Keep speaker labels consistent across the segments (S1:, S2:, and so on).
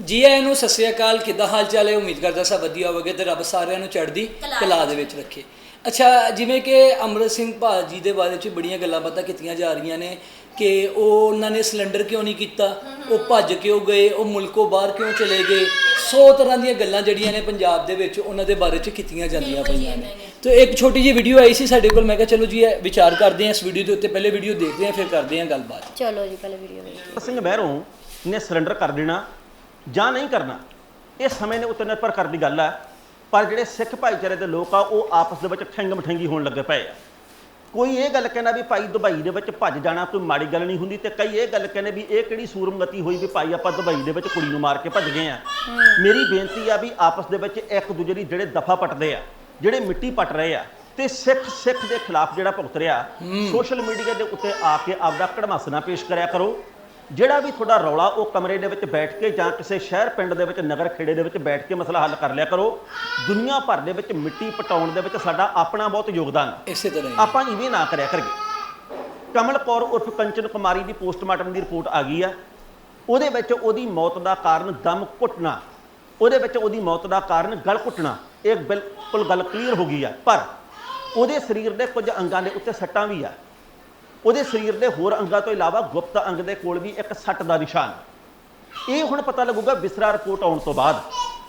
S1: ਜੀ ਆਇਆਂ ਨੂੰ ਸਤਿ ਸ੍ਰੀ ਅਕਾਲ ਕਿੱਦਾਂ ਹਾਲ ਚਾਲ ਹੈ? ਉਮੀਦ ਕਰਦਾ ਸਭ ਵਧੀਆ ਹੋਵੇਗਾ ਤੇ ਰੱਬ ਸਾਰਿਆਂ ਨੂੰ ਚੜ੍ਹਦੀ
S2: ਕਲਾ
S1: ਦੇ ਵਿੱਚ ਰੱਖੇ। ਅੱਛਾ ਜਿਵੇਂ ਕਿ ਅਮਰਿਤ ਸਿੰਘ ਭਾਜੀ ਦੇ ਬਾਰੇ ਚ ਬੜੀਆਂ ਗੱਲਾਂ ਬਾਤਾਂ ਕੀਤੀਆਂ ਜਾ ਰਹੀਆਂ ਨੇ ਕਿ ਉਹ ਉਹਨਾਂ ਨੇ ਸਿਲੰਡਰ ਕਿਉਂ ਨਹੀਂ ਕੀਤਾ? ਉਹ ਭੱਜ ਕਿਉਂ ਗਏ? ਉਹ ਮੁਲਕੋਂ ਬਾਹਰ ਕਿਉਂ ਚਲੇ ਗਏ? 100 ਤਰ੍ਹਾਂ ਦੀਆਂ ਗੱਲਾਂ ਜਿਹੜੀਆਂ ਨੇ ਪੰਜਾਬ ਦੇ ਵਿੱਚ ਉਹਨਾਂ ਦੇ ਬਾਰੇ ਚ ਕੀਤੀਆਂ ਜਾਂਦੀਆਂ ਪਈਆਂ ਨੇ। ਤੇ ਇੱਕ ਛੋਟੀ ਜਿਹੀ ਵੀਡੀਓ ਆਈ ਸੀ ਸਾਡੇ ਕੋਲ ਮੈਂ ਕਿਹਾ ਚਲੋ ਜੀ ਇਹ ਵਿਚਾਰ ਕਰਦੇ ਹਾਂ ਇਸ ਵੀਡੀਓ ਦੇ ਉੱਤੇ। ਪਹਿਲੇ ਵੀਡੀਓ ਦੇਖਦੇ ਹਾਂ ਫਿਰ ਕਰਦੇ ਹਾਂ ਗੱਲਬਾਤ।
S2: ਚਲੋ ਜੀ ਪਹਿਲੇ ਵੀਡੀਓ ਵੇਖੀਏ
S3: ਸਿੰਘ ਮਹਿਰੋਂ ਨੇ ਸਰੈਂਡਰ ਕਰ ਦੇਣਾ ਜਾਂ ਨਹੀਂ ਕਰਨਾ ਇਹ ਸਮੇਂ ਦੇ ਉੱਤੇ ਨਿਰਭਰ ਕਰਨ ਦੀ ਗੱਲ ਹੈ ਪਰ ਜਿਹੜੇ ਸਿੱਖ ਭਾਈਚਾਰੇ ਦੇ ਲੋਕ ਆ ਉਹ ਆਪਸ ਦੇ ਵਿੱਚ ਠੰਗ ਮਠੰਗੀ ਹੋਣ ਲੱਗੇ ਪਏ ਆ। ਕੋਈ ਇਹ ਗੱਲ ਕਹਿੰਦਾ ਵੀ ਭਾਈ ਦੁਬਈ ਦੇ ਵਿੱਚ ਭੱਜ ਜਾਣਾ ਕੋਈ ਮਾੜੀ ਗੱਲ ਨਹੀਂ ਹੁੰਦੀ ਤੇ ਕਈ ਇਹ ਗੱਲ ਕਹਿੰਦੇ ਵੀ ਇਹ ਕਿਹੜੀ ਸੂਰਮਗਤੀ ਹੋਈ ਵੀ ਭਾਈ ਆਪਾਂ ਦੁਬਈ ਦੇ ਵਿੱਚ ਕੁੜੀ ਨੂੰ ਮਾਰ ਕੇ ਭੱਜ ਗਏ ਆ। ਮੇਰੀ ਬੇਨਤੀ ਆ ਵੀ ਆਪਸ ਦੇ ਵਿੱਚ ਇੱਕ ਦੂਜੇ ਦੀ ਜਿਹੜੇ ਦਫਾ ਪਟਦੇ ਆ ਜਿਹੜੇ ਮਿੱਟੀ ਪਟ ਰਹੇ ਆ ਤੇ ਸਿੱਖ ਸਿੱਖ ਦੇ ਖਿਲਾਫ ਜਿਹੜਾ ਭੁਗਤ ਰਿਹਾ ਸੋਸ਼ਲ ਮੀਡੀਆ ਦੇ ਉੱਤੇ ਆ ਕੇ ਆਪਦਾ ਕੜਮਾਸਨਾ ਪੇਸ਼ ਕਰਿਆ ਕਰੋ। ਜਿਹੜਾ ਵੀ ਤੁਹਾਡਾ ਰੌਲਾ ਉਹ ਕਮਰੇ ਦੇ ਵਿੱਚ ਬੈਠ ਕੇ ਜਾਂ ਕਿਸੇ ਸ਼ਹਿਰ ਪਿੰਡ ਦੇ ਵਿੱਚ ਨਗਰ ਖੇੜੇ ਦੇ ਵਿੱਚ ਬੈਠ ਕੇ ਮਸਲਾ ਹੱਲ ਕਰ ਲਿਆ ਕਰੋ। ਦੁਨੀਆ ਭਰ ਦੇ ਵਿੱਚ ਮਿੱਟੀ ਪਟਾਉਣ ਦੇ ਵਿੱਚ ਸਾਡਾ ਆਪਣਾ ਬਹੁਤ ਯੋਗਦਾਨ। ਹੈ
S1: ਇਸੇ ਤਰ੍ਹਾਂ ਹੀ।
S3: ਆਪਾਂ ਇਵੇਂ ਨਾ ਕਰਿਆ ਕਰੀਏ। ਕਮਲ ਕੌਰ ਉਰਫ ਕੰਚਨ ਕੁਮਾਰੀ ਦੀ ਪੋਸਟਮਾਰਟਮ ਦੀ ਰਿਪੋਰਟ ਆ ਗਈ ਆ। ਉਹਦੇ ਵਿੱਚ ਉਹਦੀ ਮੌਤ ਦਾ ਕਾਰਨ ਦਮ ਘੁੱਟਣਾ। ਉਹਦੇ ਵਿੱਚ ਉਹਦੀ ਮੌਤ ਦਾ ਕਾਰਨ ਗਲ ਘੁੱਟਣਾ। ਇਹ ਬਿਲਕੁਲ ਗੱਲ ਕਲੀਅਰ ਹੋ ਗਈ ਆ। ਪਰ ਉਹਦੇ ਸਰੀਰ ਦੇ ਕੁਝ ਅੰਗਾਂ ਦੇ ਉੱਤੇ ਸੱਟਾਂ ਵੀ ਆ। ਉਹਦੇ ਸਰੀਰ ਦੇ ਹੋਰ ਅੰਗਾਂ ਤੋਂ ਇਲਾਵਾ ਗੁਪਤ ਅੰਗ ਦੇ ਕੋਲ ਵੀ ਇੱਕ ਸੱਟ ਦਾ ਨਿਸ਼ਾਨ। ਇਹ ਹੁਣ ਪਤਾ ਲੱਗੂਗਾ ਵਿਸਰਾ ਰਿਪੋਰਟ ਆਉਣ ਤੋਂ ਬਾਅਦ।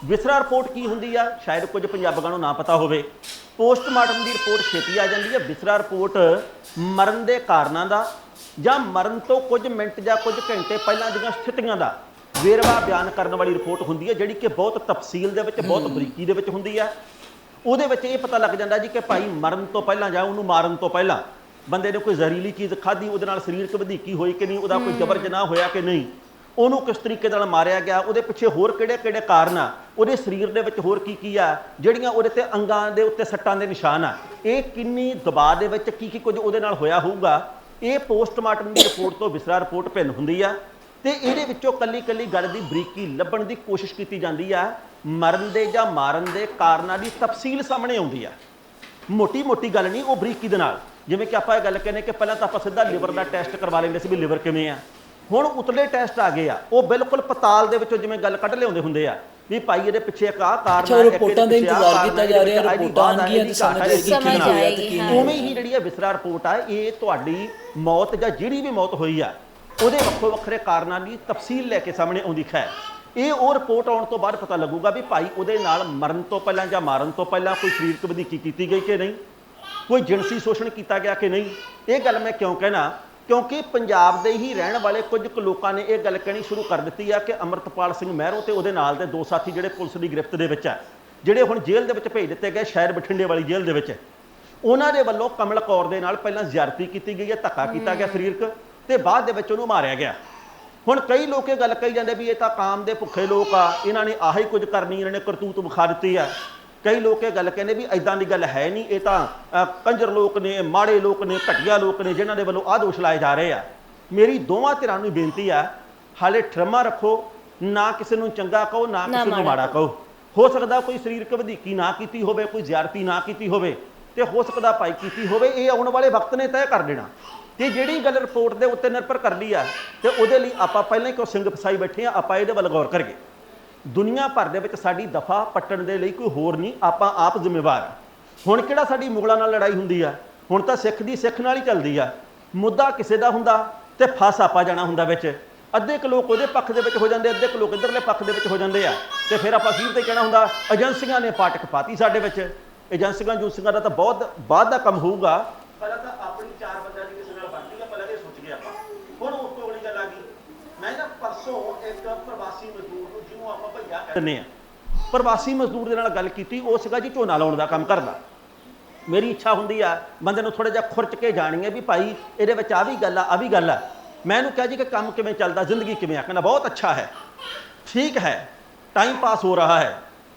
S3: ਵਿਸਰਾ ਰਿਪੋਰਟ ਕੀ ਹੁੰਦੀ ਆ? ਸ਼ਾਇਦ ਕੁਝ ਪੰਜਾਬੀਆਂ ਨੂੰ ਨਾ ਪਤਾ ਹੋਵੇ। ਪੋਸਟਮਾਰਟਮ ਦੀ ਰਿਪੋਰਟ ਛੇਤੀ ਆ ਜਾਂਦੀ ਹੈ ਵਿਸਰਾ ਰਿਪੋਰਟ ਮਰਨ ਦੇ ਕਾਰਨਾਂ ਦਾ ਜਾਂ ਮਰਨ ਤੋਂ ਕੁਝ ਮਿੰਟ ਜਾਂ ਕੁਝ ਘੰਟੇ ਪਹਿਲਾਂ ਦੀਆਂ ਸਥਿਤੀਆਂ ਦਾ ਵੇਰਵਾ ਬਿਆਨ ਕਰਨ ਵਾਲੀ ਰਿਪੋਰਟ ਹੁੰਦੀ ਹੈ ਜਿਹੜੀ ਕਿ ਬਹੁਤ ਤਫਸੀਲ ਦੇ ਵਿੱਚ ਬਹੁਤ ਬਰੀਕੀ ਦੇ ਵਿੱਚ ਹੁੰਦੀ ਹੈ ਉਹਦੇ ਵਿੱਚ ਇਹ ਪਤਾ ਲੱਗ ਜਾਂਦਾ ਜੀ ਕਿ ਭਾਈ ਮਰਨ ਤੋਂ ਪਹਿਲਾਂ ਜਾਂ ਉਹਨੂੰ ਮਾਰਨ ਤੋਂ ਪਹਿਲਾਂ ਬੰਦੇ ਨੇ ਕੋਈ ਜ਼ਹਿਰੀਲੀ ਚੀਜ਼ ਖਾਧੀ ਉਹਦੇ ਨਾਲ ਸਰੀਰਕ ਵਧੀਕੀ ਹੋਈ ਕਿ ਨਹੀਂ ਉਹਦਾ ਕੋਈ ਜਬਰ ਜਨਾਹ ਹੋਇਆ ਕਿ ਨਹੀਂ? ਉਹਨੂੰ ਕਿਸ ਤਰੀਕੇ ਨਾਲ ਮਾਰਿਆ ਗਿਆ? ਉਹਦੇ ਪਿੱਛੇ ਹੋਰ ਕਿਹੜੇ ਕਿਹੜੇ ਕਾਰਨ ਆ? ਉਹਦੇ ਸਰੀਰ ਦੇ ਵਿੱਚ ਹੋਰ ਕੀ ਕੀ ਆ? ਜਿਹੜੀਆਂ ਉਹਦੇ ਤੇ ਅੰਗਾਂ ਦੇ ਉੱਤੇ ਸੱਟਾਂ ਦੇ ਨਿਸ਼ਾਨ ਆ। ਇਹ ਕਿੰਨੀ ਦਬਾਅ ਦੇ ਵਿੱਚ ਕੀ ਕੀ ਕੁਝ ਉਹਦੇ ਨਾਲ ਹੋਇਆ ਹੋਊਗਾ? ਇਹ ਪੋਸਟਮਾਰਟਮ ਦੀ ਰਿਪੋਰਟ ਤੋਂ ਵਿਸਰਾ ਰਿਪੋਰਟ ਭਿੰਨ ਹੁੰਦੀ ਆ। ਤੇ ਇਹਦੇ ਵਿੱਚੋਂ ਕੱਲੀ ਕੱਲੀ ਗੱਲ ਦੀ ਬਰੀਕੀ ਲੱਭਣ ਦੀ ਕੋਸ਼ਿਸ਼ ਕੀਤੀ ਜਾਂਦੀ ਆ। ਮਰਨ ਦੇ ਜਾਂ ਮਾਰਨ ਦੇ ਕਾਰਨਾਂ ਦੀ ਤਫਸੀਲ ਸਾਹਮਣੇ ਆਉਂਦੀ ਆ। ਮੋਟੀ ਮੋਟੀ ਗੱਲ ਨਹੀਂ ਉਹ ਬਰੀਕੀ ਦੇ ਨਾਲ। ਜਿਵੇਂ ਕਿ ਆਪਾਂ ਇਹ ਗੱਲ ਕਹਿੰਦੇ ਕਿ ਪਹਿਲਾਂ ਤਾਂ ਆਪਾਂ ਸਿੱਧਾ ਲਿਵਰ ਦਾ ਟੈਸਟ ਕਰਵਾ ਲੈਂਦੇ ਸੀ ਵੀ ਲਿਵਰ ਕਿਵੇਂ ਆ ਹੁਣ ਉਤਲੇ ਟੈਸਟ ਆ ਗਏ ਆ ਉਹ ਬਿਲਕੁਲ ਪਤਾਲ ਦੇ ਵਿੱਚੋਂ ਜਿਵੇਂ ਗੱਲ ਕੱਢ ਲਿਆਉਂਦੇ ਹੁੰਦੇ ਆ ਵੀ ਭਾਈ ਇਹਦੇ ਪਿੱਛੇ ਇੱਕ ਆਹ ਕਾਰਨ ਆ, ਇੱਕ
S1: ਰਿਪੋਰਟਾਂ ਦਾ ਇੰਤਜ਼ਾਰ ਕੀਤਾ
S3: ਆ,
S1: ਜਾ ਰਿਹਾ, ਰਿਪੋਰਟਾਂ
S3: ਇਹਦੀ
S1: ਤੇ ਸਮਝ
S3: ਆ।
S2: ਆਏਗੀ, ਹਾਂ।
S3: ਉਵੇਂ ਹੀ ਜਿਹੜੀ ਇਹ ਵਿਸਰਾ ਰਿਪੋਰਟ ਆ ਇਹ ਤੁਹਾਡੀ ਮੌਤ ਜਾਂ ਜਿਹੜੀ ਵੀ ਮੌਤ ਹੋਈ ਆ ਉਹਦੇ ਵੱਖੋ ਵੱਖਰੇ ਕਾਰਨਾਂ ਦੀ ਤਫਸੀਲ ਲੈ ਕੇ ਸਾਹਮਣੇ ਆਉਂਦੀ ਹੈ ਇਹ ਉਹ ਰਿਪੋਰਟ ਆਉਣ ਤੋਂ ਬਾਅਦ ਪਤਾ ਲੱਗੂਗਾ ਵੀ ਭਾਈ ਉਹਦੇ ਨਾਲ ਮਰਨ ਤੋਂ ਪਹਿਲਾਂ ਜਾਂ ਮਾਰਨ ਤੋਂ ਪਹਿਲਾਂ ਕੋਈ ਸਰੀਰਕ ਵਧੀਕੀ ਕੀਤੀ ਗਈ ਕਿ ਨਹੀਂ ਕੋਈ ਜਿਨਸੀ ਸ਼ੋਸ਼ਣ ਕੀਤਾ ਗਿਆ ਕਿ ਨਹੀਂ? ਇਹ ਗੱਲ ਮੈਂ ਕਿਉਂ ਕਹਿਣਾ? ਕਿਉਂਕਿ ਪੰਜਾਬ ਦੇ ਹੀ ਰਹਿਣ ਵਾਲੇ ਕੁਝ ਕੁ ਲੋਕਾਂ ਨੇ ਇਹ ਗੱਲ ਕਹਿਣੀ ਸ਼ੁਰੂ ਕਰ ਦਿੱਤੀ ਆ ਕਿ ਅਮਰਤਪਾਲ ਸਿੰਘ ਮਹਿਰੋ ਤੇ ਉਹਦੇ ਨਾਲ ਦੇ ਦੋ ਸਾਥੀ ਜਿਹੜੇ ਪੁਲਿਸ ਦੀ ਗ੍ਰਿਫਤ ਦੇ ਵਿੱਚ ਆ ਜਿਹੜੇ ਹੁਣ ਜੇਲ੍ਹ ਦੇ ਵਿੱਚ ਭੇਜ ਦਿੱਤੇ ਗਏ ਸ਼ਹਿਰ ਬਠਿੰਡੇ ਵਾਲੀ ਜੇਲ੍ਹ ਦੇ ਵਿੱਚ। ਉਹਨਾਂ ਦੇ ਵੱਲੋਂ ਕਮਲ ਕੌਰ ਦੇ ਨਾਲ ਪਹਿਲਾਂ ਜ਼ਿਆਰਤੀ ਕੀਤੀ ਗਈ ਹੈ ਧੱਕਾ ਕੀਤਾ ਗਿਆ ਸਰੀਰਕ ਤੇ ਬਾਅਦ ਦੇ ਵਿੱਚ ਉਹਨੂੰ ਮਾਰਿਆ ਗਿਆ। ਹੁਣ ਕਈ ਲੋਕ ਇਹ ਗੱਲ ਕਹੀ ਜਾਂਦੇ ਵੀ ਇਹ ਤਾਂ ਕਾਮ ਦੇ ਭੁੱਖੇ ਲੋਕ ਆ ਇਹਨਾਂ ਨੇ ਆਹੀ ਕੁਝ ਕਰਨੀ ਇਹਨਾਂ ਨੇ ਕਰਤੂਤ ਵਿਖਾ ਦਿੱਤੀ ਆ। ਕਈ ਲੋਕ ਇਹ ਗੱਲ ਕਹਿੰਦੇ ਵੀ ਐਦਾਂ ਦੀ ਗੱਲ ਹੈ ਨਹੀਂ ਇਹ ਤਾਂ ਕੰਜਰ ਲੋਕ ਨੇ ਮਾੜੇ ਲੋਕ ਨੇ ਘਟੀਆ ਲੋਕ ਨੇ ਜਿਨ੍ਹਾਂ ਦੇ ਵੱਲੋਂ ਆਹ ਦੋਸ਼ ਲਾਏ ਜਾ ਰਹੇ ਆ। ਮੇਰੀ ਦੋਵਾਂ ਧਿਰਾਂ ਨੂੰ ਬੇਨਤੀ ਆ ਹਾਲੇ ਠਰਮਾ ਰੱਖੋ ਨਾ ਕਿਸੇ ਨੂੰ ਚੰਗਾ ਕਹੋ ਨਾ ਕਿਸੇ ਨੂੰ
S2: ਮਾੜਾ
S3: ਕਹੋ। ਹੋ ਸਕਦਾ ਕੋਈ ਸਰੀਰਕ ਵਧੀਕੀ ਨਾ ਕੀਤੀ ਹੋਵੇ ਕੋਈ ਜ਼ਿਆਰਤੀ ਨਾ ਕੀਤੀ ਹੋਵੇ ਤੇ ਹੋ ਸਕਦਾ ਭਾਈ ਕੀਤੀ ਹੋਵੇ ਇਹ ਆਉਣ ਵਾਲੇ ਵਕਤ ਨੇ ਤੈਅ ਕਰ ਦੇਣਾ। ਤੇ ਜਿਹੜੀ ਗੱਲ ਰਿਪੋਰਟ ਦੇ ਉੱਤੇ ਨਿਰਭਰ ਕਰਦੀ ਆ ਤੇ ਉਹਦੇ ਲਈ ਆਪਾਂ ਪਹਿਲਾਂ ਹੀ ਕਿਉਂ ਸਿੰਘ ਫਸਾਈ ਬੈਠੇ ਆ ਆਪਾਂ ਇਹਦੇ ਵੱਲ ਗੌਰ ਕਰੀਏ। ਦੁਨੀਆ ਭਰ ਦੇ ਵਿੱਚ ਸਾਡੀ ਦਫਾ ਪੱਟਣ ਦੇ ਲਈ ਕੋਈ ਹੋਰ ਨਹੀਂ, ਆਪਾਂ ਆਪ ਜ਼ਿੰਮੇਵਾਰ ਆ। ਹੁਣ ਕਿਹੜਾ ਸਾਡੀ ਮੁਗਲਾਂ ਨਾਲ ਲੜਾਈ ਹੁੰਦੀ ਆ? ਹੁਣ ਤਾਂ ਸਿੱਖ ਦੀ ਸਿੱਖ ਨਾਲ ਹੀ ਚੱਲਦੀ ਆ। ਮੁੱਦਾ ਕਿਸੇ ਦਾ ਹੁੰਦਾ ਤੇ ਫਸ ਆਪਾ ਜਾਣਾ ਹੁੰਦਾ ਵਿੱਚ। ਅੱਧੇ ਕੁ ਲੋਕ ਉਹਦੇ ਪੱਖ ਦੇ ਵਿੱਚ ਹੋ ਜਾਂਦੇ, ਅੱਧੇ ਕੁ ਲੋਕ ਇਧਰਲੇ ਪੱਖ ਦੇ ਵਿੱਚ ਹੋ ਜਾਂਦੇ ਆ। ਤੇ ਫਿਰ ਆਪਾਂ ਅਖੀਰ ਤੇ ਕਹਿਣਾ ਹੁੰਦਾ, ਏਜੰਸੀਆਂ ਨੇ ਪਾਟਕ ਪਾਤੀ ਸਾਡੇ ਵਿੱਚ। ਏਜੰਸੀਆਂ ਜੂਸੀਆਂ ਦਾ ਤਾਂ ਬਹੁਤ ਬਾਅਦ ਦਾ ਕੰਮ ਹੋਊਗਾ। ਪਹਿਲਾਂ ਤਾਂ ਆਪਣੀ ਚਾਰ ਬੰਦਿਆਂ ਦੀ ਕਿਸੇ ਨਾਲ ਬਣਦੀ ਆ ਪਹਿਲਾਂ ਇਹ ਸੋਚ ਗਏ ਆਪਾਂ ਹੁਣ ਉਸ ਤੋਂ ਅਗਲੀ ਗੱਲ ਆ ਗਈ ਮੈਂ ਨਾ ਪਰਸੋਂ ਇੱਕ ਪ੍ਰਵਾਸੀ ਮਜ਼ਦੂਰ ਨੂੰ ਜਿਹਨੂੰ ਆਪਾਂ ਭਈਆ ਕਹਿੰਦੇ ਆ ਪ੍ਰਵਾਸੀ ਮਜ਼ਦੂਰ ਦੇ ਨਾਲ ਗੱਲ ਕੀਤੀ ਉਹ ਸੀਗਾ ਜੀ ਝੋਨਾ ਲਾਉਣ ਦਾ ਕੰਮ ਕਰਦਾ ਮੇਰੀ ਇੱਛਾ ਹੁੰਦੀ ਆ ਬੰਦੇ ਨੂੰ ਥੋੜਾ ਜਿਹਾ ਖੁਰਚ ਕੇ ਜਾਣੀ ਹੈ ਵੀ ਭਾਈ ਇਹਦੇ ਵਿੱਚ ਆ ਵੀ ਗੱਲ ਆ ਆ ਵੀ ਗੱਲ ਆ ਮੈਂ ਇਹਨੂੰ ਕਿਹਾ ਜੀ ਕਿ ਕੰਮ ਕਿਵੇਂ ਚੱਲਦਾ ਜ਼ਿੰਦਗੀ ਕਿਵੇਂ ਆ ਕਹਿੰਦਾ ਬਹੁਤ ਅੱਛਾ ਹੈ ठीक है टाइम पास हो रहा है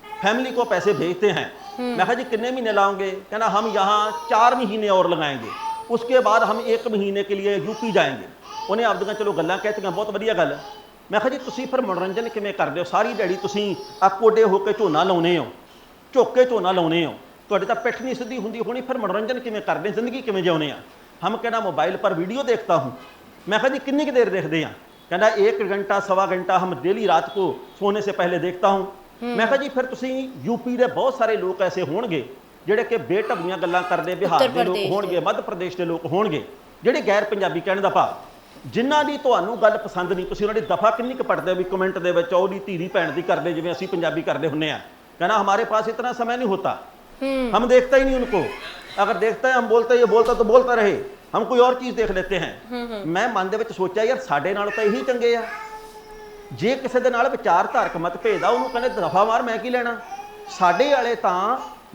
S3: फैमिली को पैसे भेजते हैं मैं कहा जी कितने महीने लाओगे कहना हम यहाँ चार महीने और लगाएंगे उसके बाद हम एक महीने के लिए यूपी जाएंगे ਉਹਨੇ ਆਪਦੀਆਂ ਚਲੋ ਗੱਲਾਂ ਕਹਿਤੀਆਂ ਬਹੁਤ ਵਧੀਆ ਗੱਲ ਮੈਂ ਕਿਹਾ ਜੀ ਤੁਸੀਂ ਫਿਰ ਮਨੋਰੰਜਨ ਕਿਵੇਂ ਕਰਦੇ ਹੋ? ਸਾਰੀ ਦਿਹਾੜੀ ਤੁਸੀਂ ਆ ਕੋਡੇ ਹੋ ਕੇ ਝੋਨਾ ਲਾਉਨੇ ਹੋ ਝੁੱਕ ਕੇ ਝੋਨਾ ਲਾਉਨੇ ਹੋ। ਤੁਹਾਡੀ ਤਾਂ ਪਿੱਠ ਨਹੀਂ ਸਿੱਧੀ ਹੁੰਦੀ ਹੋਣੀ ਫਿਰ ਮਨੋਰੰਜਨ ਕਿਵੇਂ ਕਰਦੇ ਜ਼ਿੰਦਗੀ ਕਿਵੇਂ ਜਿਉਨੇ ਆ? ਹਮ ਕਹਿੰਦਾ ਮੋਬਾਈਲ ਪਰ ਵੀਡੀਓ ਦੇਖਤਾ ਹੂੰ। ਮੈਂ ਕਿਹਾ ਜੀ ਕਿੰਨੀ ਕੁ ਦੇਰ ਦੇਖਦੇ ਆ? ਕਹਿੰਦਾ ਇੱਕ ਘੰਟਾ ਸਵਾ ਘੰਟਾ ਹਮ ਡੇਲੀ ਰਾਤ ਕੋ ਸੋਨੇ ਸੇ ਪਹਿਲੇ ਦੇਖਤਾ ਹੂੰ। ਮੈਂ ਕਿਹਾ ਜੀ ਫਿਰ ਤੁਸੀਂ ਯੂਪੀ ਦੇ ਬਹੁਤ ਸਾਰੇ ਲੋਕ ਐਸੇ ਹੋਣਗੇ ਜਿਹੜੇ ਕਿ ਬੇਢੱਬੀਆਂ ਗੱਲਾਂ ਕਰਦੇ ਬਿਹਾਰ ਦੇ ਲੋਕ। ਹੋਣਗੇ ਮੱਧ ਪ੍ਰਦੇਸ਼ ਦੇ ਲੋਕ ਹੋਣਗੇ ਜਿਹੜੇ ਗੈਰ ਪੰਜਾਬੀ ਕਹਿਣ ਦਾ ਭਾਵ। ਜਿਨ੍ਹਾਂ ਦੀ ਤੁਹਾਨੂੰ ਗੱਲ ਪਸੰਦ ਨਹੀਂ ਤੁਸੀਂ ਉਹਨਾਂ ਦੀ ਦਫਾ ਕਿੰਨੀ ਕੁ ਪੜਦੇ ਹੋ ਵੀ ਕਮੈਂਟ ਦੇ ਵਿੱਚ ਉਹਦੀ ਧੀਰੀ ਭੈਣ ਦੀ ਕਰਦੇ ਜਿਵੇਂ ਅਸੀਂ ਪੰਜਾਬੀ ਕਰਦੇ ਹੁੰਨੇ ਆ ਕਹਿੰਦਾ ਹਮਾਰੇ ਪਾਸ ਇਤਨਾ समय नहीं होता हम देखता ही नहीं उनको अगर देखता है हम बोलते ये बोलता तो बोलता रहे हम कोई और चीज देख लेते हैं ਮੈਂ ਮਨ ਦੇ ਵਿੱਚ ਸੋਚਿਆ ਯਾਰ ਸਾਡੇ ਨਾਲ ਤਾਂ ਇਹੀ ਚੰਗੇ ਆ ਜੇ ਕਿਸੇ ਦੇ ਨਾਲ ਵਿਚਾਰਧਾਰਕ ਮਤਭੇਦ ਆ ਉਹਨੂੰ ਕਹਿੰਦੇ ਦਫਾ ਮਾਰ ਮੈਂ ਕੀ ਲੈਣਾ ਸਾਡੇ ਵਾਲੇ ਤਾਂ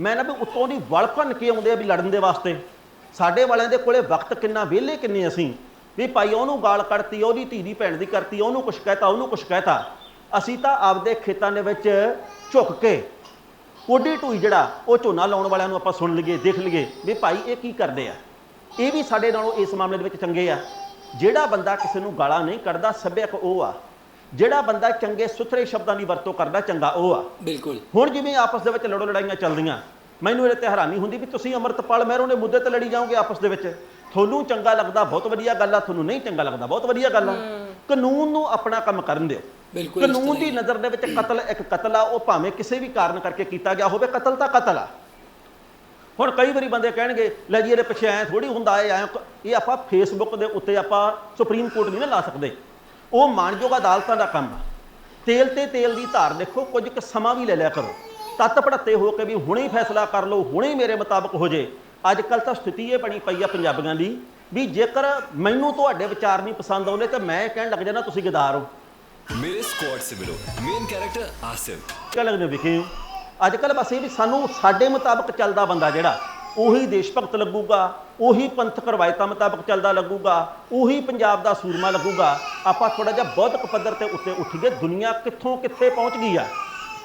S3: ਮੈਂ ਨਾ ਵੀ ਉੱਤੋਂ ਦੀ ਵਲ ਭੰਨ ਕੇ ਆਉਂਦੇ ਆ ਵੀ ਲੜਨ ਦੇ ਵਾਸਤੇ ਸਾਡੇ ਵਾਲਿਆਂ ਦੇ ਕੋਲੇ ਵਕਤ ਕਿੰਨਾ ਵਿਹਲੇ ਕਿੰਨੇ ਅਸੀਂ ਵੀ ਭਾਈ ਉਹਨੂੰ ਗਾਲ ਕੱਢਤੀ ਉਹਦੀ ਧੀ ਦੀ ਭੈਣ ਦੀ ਕਰਤੀ ਉਹਨੂੰ ਕੁਛ ਕਹਿਤਾ ਉਹਨੂੰ ਕੁਛ ਕਹਿਤਾ। ਅਸੀਂ ਤਾਂ ਆਪਦੇ ਖੇਤਾਂ ਦੇ ਵਿੱਚ ਝੁੱਕ ਕੇ ਕੋਡੀ ਟੂਈ ਜਿਹੜਾ ਉਹ ਝੋਨਾ ਲਾਉਣ ਵਾਲਿਆਂ ਨੂੰ ਆਪਾਂ ਸੁਣ ਲਈਏ ਦੇਖ ਲਈਏ ਵੀ ਭਾਈ ਇਹ ਕੀ ਕਰਦੇ ਆ। ਇਹ ਵੀ ਸਾਡੇ ਨਾਲੋਂ ਇਸ ਮਾਮਲੇ ਦੇ ਵਿੱਚ ਚੰਗੇ ਆ। ਜਿਹੜਾ ਬੰਦਾ ਕਿਸੇ ਨੂੰ ਗਾਲਾਂ ਨਹੀਂ ਕੱਢਦਾ ਸੱਭਿਅਕ ਉਹ ਆ। ਜਿਹੜਾ ਬੰਦਾ ਚੰਗੇ ਸੁਥਰੇ ਸ਼ਬਦਾਂ ਦੀ ਵਰਤੋਂ ਕਰਦਾ ਚੰਗਾ ਉਹ ਆ।
S1: ਬਿਲਕੁਲ।
S3: ਹੁਣ ਜਿਵੇਂ ਆਪਸ ਦੇ ਵਿੱਚ ਲੜੋ ਲੜਾਈਆਂ ਚੱਲਦੀਆਂ ਮੈਨੂੰ ਇਹਦੇ ਤੇ ਹੈਰਾਨੀ ਹੁੰਦੀ ਵੀ ਤੁਸੀਂ ਅਮਰਤਪਾਲ ਮਹਿਰੋਂ ਦੇ ਮੁੱਦੇ ਤੇ ਲੜੀ ਜਾਓਗੇ ਆਪਸ ਦੇ ਵਿੱਚ। ਤੁਹਾਨੂੰ ਚੰਗਾ ਲੱਗਦਾ ਬਹੁਤ ਵਧੀਆ ਗੱਲ ਆ ਤੁਹਾਨੂੰ ਨਹੀਂ ਚੰਗਾ ਲੱਗਦਾ ਬਹੁਤ ਵਧੀਆ ਗੱਲ ਆ। ਕਾਨੂੰਨ ਨੂੰ ਆਪਣਾ ਕੰਮ ਕਰਨ ਦਿਓ।
S1: ਬਿਲਕੁਲ
S3: ਕਾਨੂੰਨ ਦੀ। ਨਜ਼ਰ ਦੇ ਵਿੱਚ ਕਤਲ ਇੱਕ ਕਤਲ ਆ ਉਹ ਭਾਵੇਂ ਕਿਸੇ ਵੀ ਕਾਰਨ ਕਰਕੇ ਕੀਤਾ ਗਿਆ ਹੋਵੇ ਕਤਲ ਤਾਂ ਕਤਲ ਆ। ਹੁਣ ਕਈ ਵਾਰੀ ਬੰਦੇ ਕਹਿਣਗੇ ਲੈ ਜੀ ਇਹਦੇ ਪਿੱਛੇ ਐ ਥੋੜੀ ਹੁੰਦਾ ਐ ਇਹ ਆਪਾਂ ਫੇਸਬੁੱਕ ਦੇ ਉੱਤੇ ਆਪਾਂ ਸੁਪਰੀਮ ਕੋਰਟ ਨਹੀਂ ਨਾ ਲਾ ਸਕਦੇ। ਉਹ ਮਾਨਯੋਗ ਅਦਾਲਤਾਂ ਦਾ ਕੰਮ ਆ। ਤੇਲ ਤੇ ਤੇਲ ਦੀ ਧਾਰ ਦੇਖੋ ਕੁਝ ਕੁ ਸਮਾਂ ਵੀ ਲੈ ਲਿਆ ਕਰੋ। ਤੱਤ ਪੜੱਤੇ ਹੋ ਕੇ ਵੀ ਹੁਣੇ ਹੀ ਫੈਸਲਾ ਕਰ ਲਓ ਹੁਣੇ ਹੀ ਮੇਰੇ ਮੁਤਾਬਕ ਹੋ ਜੇ। ਅੱਜ ਕੱਲ ਤਾਂ ਸਥਿਤੀ ਇਹ ਬਣੀ ਪਈ ਆ ਪੰਜਾਬੀਆਂ ਦੀ ਵੀ ਜੇਕਰ ਮੈਨੂੰ ਤੁਹਾਡੇ ਵਿਚਾਰ ਨਹੀਂ ਪਸੰਦ ਆਉਂਦੇ ਤਾਂ ਮੈਂ ਕਹਿਣ ਲੱਗ ਜਾਣਾ ਤੁਸੀਂ ਗਦਾਰ ਹੋ।
S4: ਮੇਰੇ ਸਕੁਆਡ ਸੇ ਮਿਲੋ। Main character Asif.
S3: ਕਹਿ ਲੱਗਦੇ ਵਿਖੇ ਹੋ ਅੱਜ ਕੱਲ ਬਸ ਇਹ ਵੀ ਸਾਨੂੰ ਸਾਡੇ ਮੁਤਾਬਕ ਚੱਲਦਾ ਬੰਦਾ ਜਿਹੜਾ ਉਹੀ ਦੇਸ਼ ਭਗਤ ਲੱਗੂਗਾ ਉਹੀ ਪੰਥਕ ਰਵਾਇਤਾਂ ਮੁਤਾਬਕ ਚੱਲਦਾ ਲੱਗੂਗਾ ਉਹੀ ਪੰਜਾਬ ਦਾ ਸੂਰਮਾ ਲੱਗੂਗਾ। ਆਪਾਂ ਥੋੜਾ ਜਿਹਾ ਬੌਧਿਕ ਪੱਧਰ ਤੇ ਉੱਤੇ ਉੱਠ ਗਏ ਦੁਨੀਆ ਕਿੱਥੋਂ ਕਿੱਥੇ ਪਹੁੰਚ ਗਈ ਆ?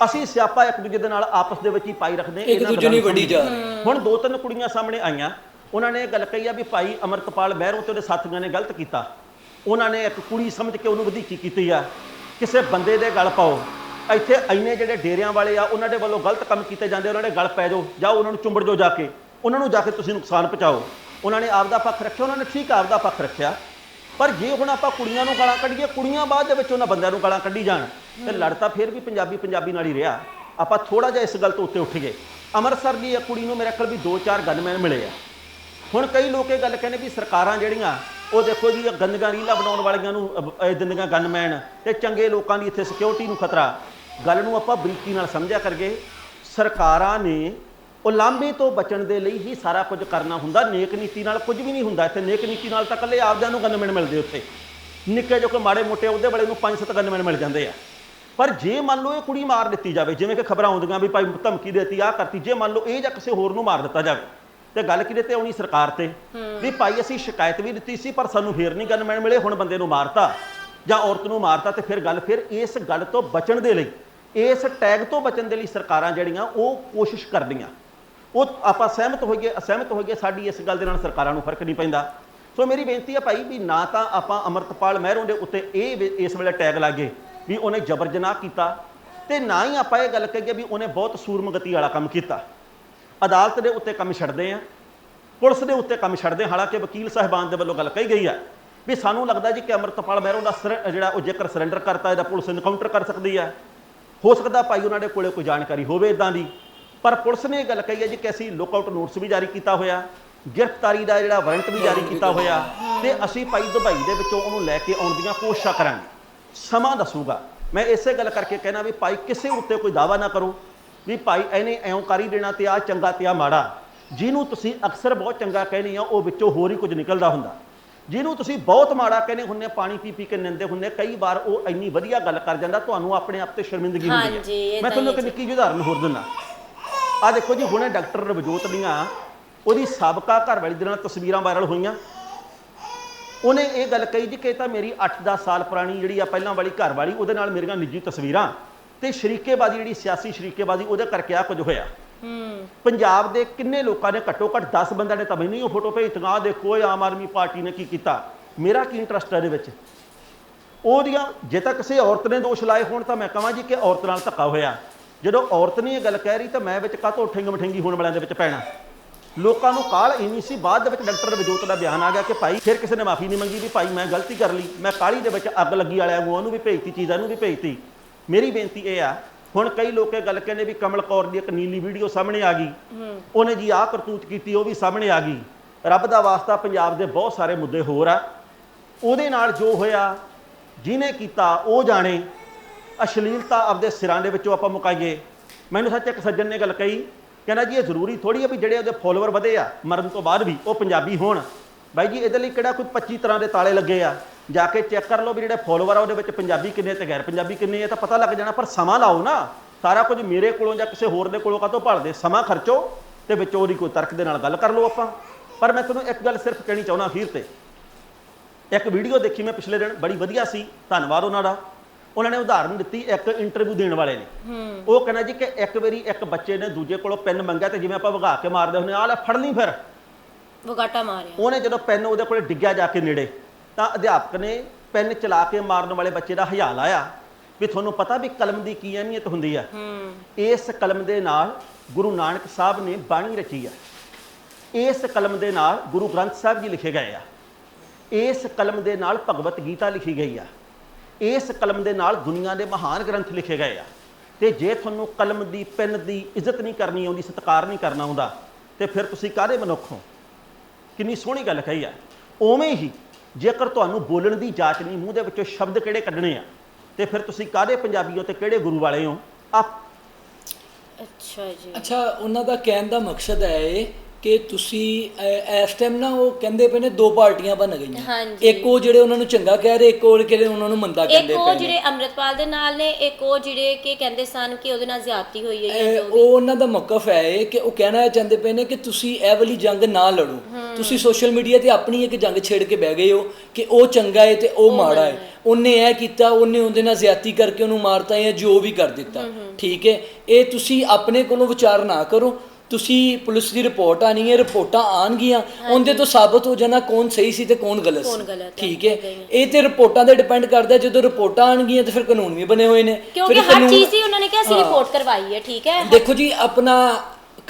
S3: ਅਸੀਂ ਸਿਆਪਾ ਇੱਕ ਦੂਜੇ ਦੇ ਨਾਲ ਆਪਸ ਦੇ ਵਿੱਚ ਹੀ ਪਾਈ ਰੱਖਦੇ
S1: ਇੱਕ
S3: ਇਹਨਾਂ
S1: ਦੂਜੇ ਨੂੰ ਵੱਢੀ ਜਾ।
S3: ਹੁਣ ਦੋ ਤਿੰਨ ਕੁੜੀਆਂ ਸਾਹਮਣੇ ਆਈਆਂ ਉਹਨਾਂ ਨੇ ਇਹ ਗੱਲ ਕਹੀ ਆ ਵੀ ਭਾਈ ਅਮਰਤਪਾਲ ਮਹਿਰੋਂ ਤੇ ਉਹਦੇ ਸਾਥੀਆਂ ਨੇ ਗਲਤ ਕੀਤਾ। ਉਹਨਾਂ ਨੇ ਇੱਕ ਕੁੜੀ ਸਮਝ ਕੇ ਉਹਨੂੰ ਵਧੀਕੀ ਕੀਤੀ ਆ ਕਿਸੇ ਬੰਦੇ ਦੇ ਗਲ ਪਾਓ। ਇੱਥੇ ਇੰਨੇ ਜਿਹੜੇ ਡੇਰਿਆਂ ਵਾਲੇ ਆ ਉਹਨਾਂ ਦੇ ਵੱਲੋਂ ਗਲਤ ਕੰਮ ਕੀਤੇ ਜਾਂਦੇ ਉਹਨਾਂ ਦੇ ਗਲ ਪੈ ਜਾਓ ਜਾਓ ਉਹਨਾਂ ਨੂੰ ਚੁੰਬੜ ਜਾਓ ਜਾ ਕੇ। ਉਹਨਾਂ ਨੂੰ ਜਾ ਕੇ ਤੁਸੀਂ ਨੁਕਸਾਨ ਪਹੁੰਚਾਓ। ਉਹਨਾਂ ਨੇ ਆਪਦਾ ਪੱਖ ਰੱਖਿਆ ਉਹਨਾਂ ਨੇ ਠੀਕ ਆਪਦਾ ਪੱਖ ਰੱਖਿਆ। ਪਰ ਜੇ ਹੁਣ ਆਪਾਂ ਕੁੜੀਆਂ ਨੂੰ ਗਾਲਾਂ ਕੱਢੀਏ, ਕੁੜੀਆਂ ਬਾਅਦ ਦੇ ਵਿੱਚ ਉਹਨਾਂ ਬੰਦਿਆਂ ਨੂੰ ਗਾਲਾਂ ਕੱਢੀ ਜਾਣ, ਤੇ ਲੜ ਤਾਂ ਫਿਰ ਵੀ ਪੰਜਾਬੀ ਪੰਜਾਬੀ ਨਾਲ ਹੀ ਰਿਹਾ। ਆਪਾਂ ਥੋੜਾ ਜਿਹਾ ਇਸ ਗੱਲ ਤੋਂ ਉੱਤੇ ਉੱਠ ਗਏ। ਅੰਮ੍ਰਿਤਸਰ ਦੀ ਇੱਕ ਕੁੜੀ ਨੂੰ ਮੇਰੇ ਖਿਆਲ ਵੀ ਦੋ ਚਾਰ ਗਨਮੈਨ ਮਿਲੇ ਆ। ਹੁਣ ਕਈ ਲੋਕ ਇਹ ਗੱਲ ਕਹਿੰਦੇ ਵੀ ਸਰਕਾਰਾਂ ਜਿਹੜੀਆਂ, ਉਹ ਦੇਖੋ ਜੀ, ਇਹ ਗੰਦਗਾ, ਰੀਲਾ ਬਣਾਉਣ ਵਾਲੀਆਂ ਨੂੰ ਇਹ ਦਿੰਦੀਆਂ ਗਨਮੈਨ ਤੇ ਚੰਗੇ ਲੋਕਾਂ ਦੀ ਇੱਥੇ ਸਿਕਿਉਰਿਟੀ ਨੂੰ ਖਤਰਾ। ਗੱਲ ਨੂੰ ਆਪਾਂ ਬਰੀਕੀ ਨਾਲ ਸਮਝਿਆ ਕਰਗੇ। ਸਰਕਾਰਾਂ ਨੇ ਉਲਾਂਭੇ ਤੋਂ ਬਚਣ ਦੇ ਲਈ ਹੀ ਸਾਰਾ ਕੁਝ ਕਰਨਾ ਹੁੰਦਾ। ਨੇਕ ਨੀਤੀ ਨਾਲ ਕੁਝ ਵੀ ਨਹੀਂ ਹੁੰਦਾ। ਇੱਥੇ ਨੇਕ ਨੀਤੀ ਨਾਲ ਤਾਂ ਇਕੱਲੇ ਆਪਦਿਆਂ ਨੂੰ ਗਨਮੈਨ ਮਿਲਦੇ ਉੱਥੇ। ਨਿੱਕੇ ਜੋ ਕੋਈ ਮਾੜੇ ਮੋਟੇ ਉਹਦੇ ਵਾਲੇ ਨੂੰ ਪੰਜ ਸੱਤ ਗਨਮੈਨ ਮਿਲ ਜਾਂਦੇ ਆ। ਪਰ ਜੇ ਮੰਨ ਲਓ ਇਹ ਕੁੜੀ ਮਾਰ ਦਿੱਤੀ ਜਾਵੇ ਜਿਵੇਂ ਕਿ ਖਬਰਾਂ ਆਉਂਦੀਆਂ ਵੀ ਭਾਈ ਧਮਕੀ ਦੇਤੀ ਆ ਕਰਤੀ ਜੇ ਮੰਨ ਲਓ ਇਹ ਜਾਂ ਕਿਸੇ ਹੋਰ ਨੂੰ ਮਾਰ ਦਿੱਤਾ ਜਾਵੇ ਤੇ ਗੱਲ ਕਿਹਦੇ ਤੇ ਆਉਣੀ? ਸਰਕਾਰ ਤੇ। ਵੀ ਭਾਈ ਅਸੀਂ ਸ਼ਿਕਾਇਤ ਵੀ ਦਿੱਤੀ ਸੀ ਪਰ ਸਾਨੂੰ ਫੇਰ ਨਹੀਂ ਗਨਮੈਨ ਮਿਲੇ ਹੁਣ ਬੰਦੇ ਨੂੰ ਮਾਰਤਾ ਜਾਂ ਔਰਤ ਨੂੰ ਮਾਰਤਾ ਤੇ ਫਿਰ ਗੱਲ ਫਿਰ ਇਸ ਗੱਲ ਤੋਂ ਬਚਣ ਦੇ ਲਈ ਇਸ ਟੈਗ ਤੋਂ ਬਚਣ ਦੇ ਲਈ ਸਰਕਾਰਾਂ ਜਿਹੜੀਆਂ ਉਹ ਕੋਸ਼ਿਸ਼ ਕਰਦੀਆਂ। ਉਹ ਆਪਾਂ ਸਹਿਮਤ ਹੋਈਏ, ਅਸਹਿਮਤ ਹੋਈਏ, ਸਾਡੀ ਇਸ ਗੱਲ ਦੇ ਨਾਲ ਸਰਕਾਰਾਂ ਨੂੰ ਫ਼ਰਕ ਨਹੀਂ ਪੈਂਦਾ। ਸੋ ਮੇਰੀ ਬੇਨਤੀ ਹੈ ਭਾਈ ਵੀ ਨਾ ਤਾਂ ਆਪਾਂ ਅਮਰਤਪਾਲ ਮਹਿਰੋਂ ਦੇ ਉੱਤੇ ਇਹ ਇਸ ਵੇਲੇ ਟੈਗ ਲਾਗੇ ਵੀ ਉਹਨੇ ਜ਼ਬਰ ਜਨਾਹ ਕੀਤਾ ਤੇ ਨਾ ਹੀ ਆਪਾਂ ਇਹ ਗੱਲ ਕਹੀਏ ਵੀ ਉਹਨੇ ਬਹੁਤ ਸੂਰਮਗਤੀ ਵਾਲਾ ਕੰਮ ਕੀਤਾ। ਅਦਾਲਤ ਦੇ ਉੱਤੇ ਕੰਮ ਛੱਡਦੇ ਆ, ਪੁਲਿਸ ਦੇ ਉੱਤੇ ਕੰਮ ਛੱਡਦੇ ਹਾਂ। ਹਾਲਾਂਕਿ ਵਕੀਲ ਸਾਹਿਬਾਨ ਦੇ ਵੱਲੋਂ ਗੱਲ ਕਹੀ ਗਈ ਹੈ ਵੀ ਸਾਨੂੰ ਲੱਗਦਾ ਜੀ ਕਿ ਅਮਰਤਪਾਲ ਮਹਿਰੋਂ ਦਾ ਸਰ- ਜਿਹੜਾ ਉਹ ਜੇਕਰ ਸਰੈਂਡਰ ਕਰਤਾ, ਇਹਦਾ ਪੁਲਿਸ ਇਨਕਾਊਂਟਰ ਕਰ ਸਕਦੀ ਹੈ ਹੋ ਸਕਦਾ ਭਾਈ ਉਹਨਾਂ ਦੇ ਕੋਲੇ ਕੋਈ ਜਾਣਕਾਰੀ ਹੋਵੇ ਇਦਾਂ ਦੀ। ਪਰ ਪੁਲਿਸ ਨੇ ਇਹ ਗੱਲ ਕਹੀ ਹੈ ਜੀ ਕਿ ਅਸੀਂ ਲੁੱਕ ਆਊਟ ਨੋਟਿਸ ਵੀ ਜਾਰੀ ਕੀਤਾ ਹੋਇਆ ਗ੍ਰਿਫਤਾਰੀ ਦਾ ਜਿਹੜਾ ਵਾਰੰਟ ਵੀ ਜਾਰੀ ਕੀਤਾ ਹੋਇਆ ਤੇ ਅਸੀਂ ਭਾਈ ਦੁਬਈ ਦੇ ਵਿੱਚੋਂ ਉਹਨੂੰ ਲੈ ਕੇ ਆਉਣ ਦੀਆਂ ਕੋਸ਼ਿਸ਼ਾਂ ਕਰਾਂਗੇ। ਸਮਾਂ ਦੱਸੂਗਾ। ਮੈਂ ਇਸੇ ਗੱਲ ਕਰਕੇ ਕਹਿਣਾ ਵੀ ਭਾਈ ਕਿਸੇ ਉੱਤੇ ਕੋਈ ਦਾਵਾ ਨਾ ਕਰੋ ਵੀ ਭਾਈ ਇਹਨੇ ਐਉਂ ਕਰ ਦੇਣਾ ਤੇ ਆ ਚੰਗਾ ਤੇ ਆ ਮਾੜਾ। ਜਿਹਨੂੰ ਤੁਸੀਂ ਅਕਸਰ ਬਹੁਤ ਚੰਗਾ ਕਹਿੰਦੇ ਆ ਉਹ ਵਿੱਚੋਂ ਹੋਰ ਹੀ ਕੁਝ ਨਿਕਲਦਾ ਹੁੰਦਾ। ਜਿਹਨੂੰ ਤੁਸੀਂ ਬਹੁਤ ਮਾੜਾ ਕਹਿੰਦੇ ਹੁੰਨੇ ਪਾਣੀ ਪੀ ਪੀ ਕੇ ਨਿੰਦੇ ਹੁੰਨੇ ਕਈ ਵਾਰ ਉਹ ਇੰਨੀ ਵਧੀਆ ਗੱਲ ਕਰ ਜਾਂਦਾ ਤੁਹਾਨੂੰ ਆਪਣੇ ਆਪ ਤੇ ਸ਼ਰਮਿੰਦਗੀ ਹੁੰਦੀ ਹੈ। ਮੈਂ ਤੁਹਾਨੂੰ ਇੱਕ। ਨਿੱਕੀ ਜਿਹੀ ਉਦਾਹਰਨ ਹੋਰ ਦਿੰਦਾ। ਆ ਦੇਖੋ ਜੀ ਹੁਣੇ ਡਾਕਟਰ ਰਵਜੋਤ ਦੀਆਂ ਉਹਦੀ ਸਾਬਕਾ ਘਰਵਾਲੀ ਦੇ ਨਾਲ ਤਸਵੀਰਾਂ ਵਾਇਰਲ ਹੋਈਆਂ। ਉਹਨੇ ਇਹ ਗੱਲ ਕਹੀ ਜੀ ਕਿ ਤਾਂ ਮੇਰੀ 8-10 ਸਾਲ ਪੁਰਾਣੀ ਜਿਹੜੀ ਆ ਪਹਿਲਾਂ ਵਾਲੀ ਘਰ ਵਾਲੀ ਉਹਦੇ ਨਾਲ ਮੇਰੀਆਂ ਨਿੱਜੀ ਤਸਵੀਰਾਂ। ਤੇ ਸ਼ਰੀਕੇਬਾਜ਼ੀ ਜਿਹੜੀ ਸਿਆਸੀ ਸ਼ਰੀਕੇਬਾਜ਼ੀ ਉਹਦੇ ਕਰਕੇ ਆ ਕੁਝ ਹੋਇਆ।
S2: ਹੂੰ।
S3: ਪੰਜਾਬ ਦੇ ਕਿੰਨੇ ਲੋਕਾਂ ਨੇ ਘੱਟੋ ਘੱਟ 10 ਬੰਦਿਆਂ ਨੇ ਤਾਂ ਮੈਨੂੰ ਉਹ ਫੋਟੋ ਭੇਜਤੀਆਂ ਆਹ ਦੇਖੋ ਇਹ ਆਮ ਆਦਮੀ ਪਾਰਟੀ ਨੇ ਕੀ ਕੀਤਾ। ਮੇਰਾ ਕੀ ਇੰਟਰਸਟ ਹੈ ਇਹਦੇ ਵਿੱਚ? ਉਹਦੀਆਂ ਜੇ ਤਾਂ ਕਿਸੇ ਔਰਤ ਨੇ ਦੋਸ਼ ਲਾਏ ਹੋਣ ਤਾਂ ਮੈਂ ਕਹਾਂ ਜੀ ਕਿ ਔਰਤ ਨਾਲ ਧੱਕਾ ਹੋਇਆ। ਜਦੋਂ ਔਰਤ ਨੇ ਇਹ ਗੱਲ ਕਹਿ ਰਹੀ ਤਾਂ ਮੈਂ ਵਿੱਚ ਕਾਹਤੋਂ ਠਿੰਗ ਮਠਿੰਗੀ ਹੋਣ ਵਾਲਿਆਂ ਦੇ ਵਿੱਚ ਪੈਣਾ? ਲੋਕਾਂ ਨੂੰ ਕਾਲ ਇੰਨੀ ਸੀ ਬਾਅਦ ਦੇ ਵਿੱਚ ਡਾਕਟਰ ਰਵਜੋਤ ਦਾ ਬਿਆਨ ਆ ਗਿਆ ਕਿ ਭਾਈ ਫਿਰ ਕਿਸੇ ਨੇ ਮਾਫੀ ਨਹੀਂ ਮੰਗੀ ਵੀ ਭਾਈ ਮੈਂ ਗਲਤੀ ਕਰ ਲਈ ਮੈਂ ਕਾਲੀ ਦੇ ਵਿੱਚ ਅੱਗ ਲੱਗੀ ਵਾਲਿਆਂ ਨੂੰ ਉਹਨੂੰ ਵੀ ਭੇਜਤੀ ਚੀਜ਼ਾਂ ਨੂੰ ਵੀ ਭੇਜਤੀ। ਮੇਰੀ ਬੇਨਤੀ ਇਹ ਆ ਹੁਣ ਕਈ ਲੋਕ ਇਹ ਗੱਲ ਕਹਿੰਦੇ ਵੀ ਕਮਲ ਕੌਰ ਦੀ ਇੱਕ ਨੀਲੀ ਵੀਡੀਓ ਸਾਹਮਣੇ ਆ ਗਈ। ਉਹਨੇ ਜੀ ਆਹ ਕਰਤੂਤ ਕੀਤੀ ਉਹ ਵੀ ਸਾਹਮਣੇ ਆ ਗਈ। ਰੱਬ ਦਾ ਵਾਸਤਾ ਪੰਜਾਬ ਦੇ ਬਹੁਤ ਸਾਰੇ ਮੁੱਦੇ ਹੋਰ ਆ। ਉਹਦੇ ਨਾਲ ਜੋ ਹੋਇਆ ਜਿਹਨੇ ਕੀਤਾ ਉਹ ਜਾਣੇ। ਅਸ਼ਲੀਲਤਾ ਆਪਦੇ ਸਿਰਾਂ ਦੇ ਵਿੱਚੋਂ ਆਪਾਂ ਮੁਕਾਈਏ। ਮੈਨੂੰ ਸੱਚ ਇੱਕ ਸੱਜਣ ਨੇ ਗੱਲ ਕਹੀ, ਕਹਿੰਦਾ ਜੀ ਇਹ ਜ਼ਰੂਰੀ ਥੋੜੀ ਆ ਵੀ ਜਿਹੜੇ ਉਹਦੇ ਫੋਲੋਅਰ ਵਧੇ ਆ, ਮਰਨ ਤੋਂ ਬਾਅਦ ਵੀ ਉਹ ਪੰਜਾਬੀ ਹੋਣ। ਬਾਈ ਜੀ, ਇਹਦੇ ਲਈ ਕਿਹੜਾ ਕੋਈ 25 ਤਰ੍ਹਾਂ ਦੇ ਤਾਲੇ ਲੱਗੇ ਆ? ਜਾ ਕੇ ਚੈੱਕ ਕਰ ਲਓ ਵੀ ਜਿਹੜੇ ਫੋਲੋਅਰ ਆ ਉਹਦੇ ਵਿੱਚ ਪੰਜਾਬੀ ਕਿੰਨੇ ਤੇ ਗੈਰ ਪੰਜਾਬੀ ਕਿੰਨੇ ਆ ਤਾਂ ਪਤਾ ਲੱਗ ਜਾਣਾ, ਪਰ ਸਮਾਂ ਲਾਓ ਨਾ। ਸਾਰਾ ਕੁਝ ਮੇਰੇ ਕੋਲੋਂ ਜਾਂ ਕਿਸੇ ਹੋਰ ਦੇ ਕੋਲੋਂ ਕਾਹਤੋਂ ਭਾਲਦੇ? ਸਮਾਂ ਖਰਚੋ ਤੇ ਵਿੱਚੋਂ ਦੀ ਕੋਈ ਤਰਕ ਦੇ ਨਾਲ ਗੱਲ ਕਰ ਲਓ ਆਪਾਂ। ਪਰ ਮੈਂ ਤੁਹਾਨੂੰ ਇੱਕ ਗੱਲ ਸਿਰਫ ਕਹਿਣੀ ਚਾਹੁੰਦਾ ਅਖੀਰ ਤੇ। ਇੱਕ ਵੀਡੀਓ ਦੇਖੀ ਮੈਂ ਪਿਛਲੇ ਦਿਨ, ਬੜੀ ਵਧੀਆ ਸੀ। ਧੰਨਵਾਦ ਉਹਨਾਂ ਦਾ। ਉਹਨਾਂ ਨੇ ਉਦਾਹਰਨ ਦਿੱਤੀ ਇੱਕ ਇੰਟਰਵਿਊ ਦੇਣ ਵਾਲੇ ਨੇ। ਉਹ ਕਹਿੰਦਾ ਜੀ ਕਿ ਇੱਕ ਵਾਰੀ ਇੱਕ ਬੱਚੇ ਨੇ ਦੂਜੇ ਕੋਲੋਂ ਪੈਨ ਮੰਗਿਆ ਤੇ ਜਿਵੇਂ ਆਪਾਂ ਵਗਾ ਕੇ ਮਾਰਦੇ ਹੁੰਦੇ ਆ ਲੈ ਫੜ ਲਈ ਫਿਰ।
S2: ਵਗਾਟਾ ਮਾਰਿਆ।
S3: ਉਹਨੇ ਜਦੋਂ ਪੈਨ ਉਹਦੇ ਕੋਲੇ ਡਿੱਗਿਆ ਜਾ ਕੇ ਨੇੜੇ ਤਾਂ ਅਧਿਆਪਕ ਨੇ ਪੈਨ ਚਲਾ ਕੇ ਮਾਰਨ ਵਾਲੇ ਬੱਚੇ ਦਾ ਹਯਾ ਲਾਇਆ ਵੀ ਤੁਹਾਨੂੰ ਪਤਾ ਵੀ ਕਲਮ ਦੀ ਕੀ ਅਹਿਮੀਅਤ ਹੁੰਦੀ ਆ।
S2: ਹੂੰ।
S3: ਇਸ ਕਲਮ ਦੇ ਨਾਲ ਗੁਰੂ ਨਾਨਕ ਸਾਹਿਬ ਨੇ ਬਾਣੀ ਰਚੀ ਆ। ਇਸ ਕਲਮ ਦੇ ਨਾਲ ਗੁਰੂ ਗ੍ਰੰਥ ਸਾਹਿਬ ਜੀ ਲਿਖੇ ਗਏ ਆ। ਇਸ ਕਲਮ ਦੇ ਨਾਲ ਭਗਵਤ ਗੀਤਾ ਲਿਖੀ ਗਈ ਆ। ਇਸ ਕਲਮ ਦੇ ਨਾਲ ਦੁਨੀਆ ਦੇ ਮਹਾਨ ਗ੍ਰੰਥ ਲਿਖੇ ਗਏ ਆ। ਤੇ ਜੇ ਤੁਹਾਨੂੰ ਕਲਮ ਦੀ ਪੈਨ ਦੀ ਇੱਜ਼ਤ ਨਹੀਂ ਕਰਨੀ ਆਉਂਦੀ ਸਤਿਕਾਰ ਨਹੀਂ ਕਰਨਾ ਆਉਂਦਾ ਤੇ ਫਿਰ ਤੁਸੀਂ ਕਾਹਦੇ ਮਨੁੱਖ ਹੋ? ਕਿੰਨੀ ਸੋਹਣੀ ਗੱਲ ਕਹੀ ਆ। ਉਵੇਂ ਹੀ ਜੇਕਰ ਤੁਹਾਨੂੰ ਬੋਲਣ ਦੀ ਜਾਚ ਨਹੀਂ ਮੂੰਹ ਦੇ ਵਿੱਚੋਂ ਸ਼ਬਦ ਕਿਹੜੇ ਕੱਢਣੇ ਆ ਤੇ ਫਿਰ ਤੁਸੀਂ ਕਾਹਦੇ ਪੰਜਾਬੀ ਹੋ ਤੇ ਕਿਹੜੇ ਗੁਰੂ ਵਾਲੇ ਹੋ? ਆ
S2: ਅੱਛਾ ਜੀ।
S1: ਅੱਛਾ ਉਹਨਾਂ ਦਾ ਕਹਿਣ ਦਾ ਮਕਸਦ ਹੈ ਇਹ ਕਿ ਤੁਸੀਂ ਅ, ਇਸ ਟਾਈਮ ਨਾ ਉਹ ਕਹਿੰਦੇ ਪਏ ਨੇ ਦੋ ਪਾਰਟੀਆਂ ਬਣ ਗਈਆਂ।
S2: ਹਾਂਜੀ।
S1: ਇੱਕ ਉਹ ਜਿਹੜੇ ਉਹਨਾਂ ਨੂੰ ਚੰਗਾ ਕਹਿ ਰਹੇ ਇੱਕ ਉਹ ਜਿਹੜੇ ਉਹਨਾਂ ਨੂੰ ਮੰਦਾ
S2: ਇੱਕ
S1: ਕਹਿੰਦੇ
S2: ਉਹ
S1: ਪਏ ਨੇ।
S2: ਜਿਹੜੇ ਅੰਮ੍ਰਿਤਪਾਲ ਦੇ ਨਾਲ ਨੇ ਇੱਕ ਉਹ ਜਿਹੜੇ ਕਿ ਕਹਿੰਦੇ ਸਨ ਕਿ ਉਹਦੇ ਨਾਲ ਜ਼ਿਆਦਤੀ ਹੋਈ ਹੈ ਜਾਂ
S1: ਇਹ
S2: ਜੋ
S1: ਉਹ ਉਹਨਾਂ ਦਾ ਮੌਕਫ ਹੈ ਇਹ ਕਿ ਉਹ ਕਹਿਣਾ ਚਾਹੁੰਦੇ ਪਏ ਨੇ ਕਿ ਤੁਸੀਂ ਇਹ ਵਾਲੀ ਜੰਗ ਨਾ ਲੜੋ। ਤੁਸੀਂ ਸੋਸ਼ਲ ਮੀਡੀਆ ਤੇ ਆਪਣੀ ਇੱਕ ਜੰਗ ਛੇੜ ਕੇ ਬਹਿ ਗਏ ਹੋ ਕਿ ਉਹ ਚੰਗਾ ਹੈ ਤੇ ਉਹ ਮਾੜਾ ਹੈ ਉਹਨੇ ਇਹ ਕੀਤਾ ਉਹਨੇ ਉਹਦੇ ਨਾਲ ਜ਼ਿਆਦਤੀ ਕਰਕੇ ਉਹਨੂੰ ਮਾਰਤਾ ਜਾਂ ਜੋ ਵੀ ਕਰ ਦਿੱਤਾ। ਠੀਕ ਹੈ ਇਹ ਤੁਸੀਂ ਆਪਣੇ ਕੋਲੋਂ ਵਿਚਾਰ ਨਾ ਕਰੋ। ਤੁਸੀਂ ਪੁਲਿਸ ਦੀ ਰਿਪੋਰਟ ਆਣੀ ਹੈ ਰਿਪੋਰਟਾਂ ਆਣਗੀਆਂ ਉਹਦੇ ਤੋਂ ਸਾਬਤ ਹੋ ਜਾਣਾ ਕੌਣ ਸਹੀ ਸੀ ਤੇ ਕੌਣ ਗਲਤ
S2: ਕੌਣ
S1: ਸੀ
S2: ਹੈ,
S1: ਠੀਕ ਹੈ। ਇਹ ਤੇ ਰਿਪੋਰਟਾਂ ਤੇ ਡਿਪੈਂਡ ਕਰਦਾ ਜਦੋਂ ਰਿਪੋਰਟਾਂ ਆਣਗੀਆਂ ਤੇ ਫਿਰ ਕਾਨੂੰਨ ਵੀ ਬਣੇ ਹੋਏ ਨੇ।
S2: ਕਿਉਂਕਿ ਹਰ
S1: ਕਾਨੂੰਨ-
S2: ਚੀਜ਼ ਦੀ ਉਹਨਾਂ ਨੇ ਕਿਹਾ ਅਸੀਂ ਰਿਪੋਰਟ ਕਰਵਾਈ ਹੈ ਠੀਕ ਹੈ।
S1: ਦੇਖੋ ਜੀ ਆਪਣਾ